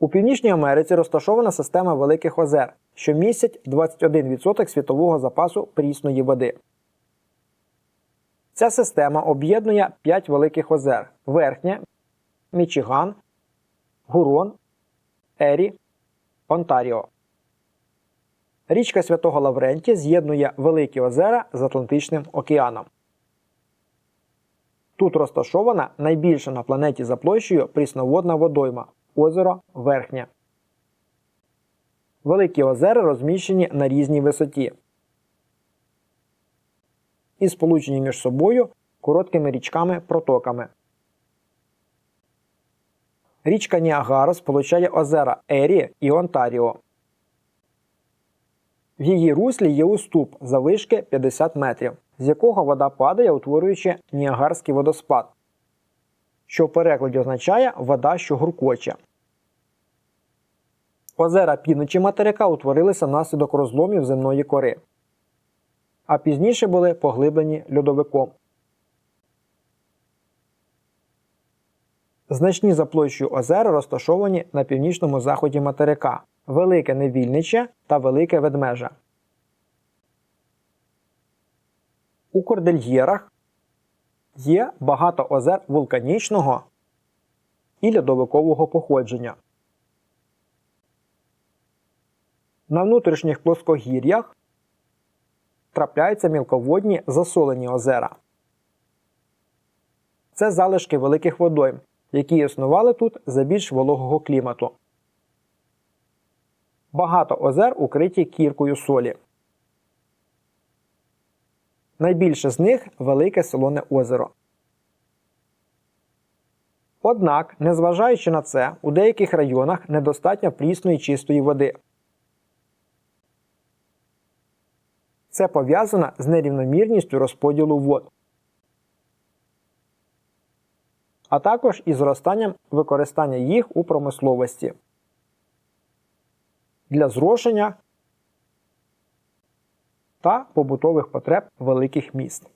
У Північній Америці розташована система великих озер, що містять 21% світового запасу прісної води. Ця система об'єднує 5 великих озер: Верхнє, Мічиган, Гурон, Ері, Онтаріо. Річка Святого Лавренті з'єднує Великі озера з Атлантичним океаном. Тут розташована найбільша на планеті за площею прісноводна водойма озеро Верхнє. Великі озера розміщені на різній висоті і сполучені між собою короткими річками-протоками. Річка Ніагара сполучає озера Ері і Онтаріо. В її руслі є уступ завишки 50 метрів, з якого вода падає, утворюючи Ніагарський водоспад, що в перекладі означає вода, що гуркоче. Озера півночі материка утворилися внаслідок розломів земної кори, а пізніше були поглиблені льодовиком. Значні за площею озера розташовані на північному заході материка Велике Невільниче та Велике Ведмежа. У Кордельєрах є багато озер вулканічного і льодовикового походження. На внутрішніх плоскогір'ях трапляються мілководні засолені озера. Це залишки великих водойм, які існували тут за більш вологого клімату. Багато озер укриті кіркою солі. Найбільше з них велике солоне озеро. Однак, незважаючи на це, у деяких районах недостатньо прісної чистої води. Це пов'язано з нерівномірністю розподілу вод, а також із зростанням використання їх у промисловості для зрошення та побутових потреб великих міст.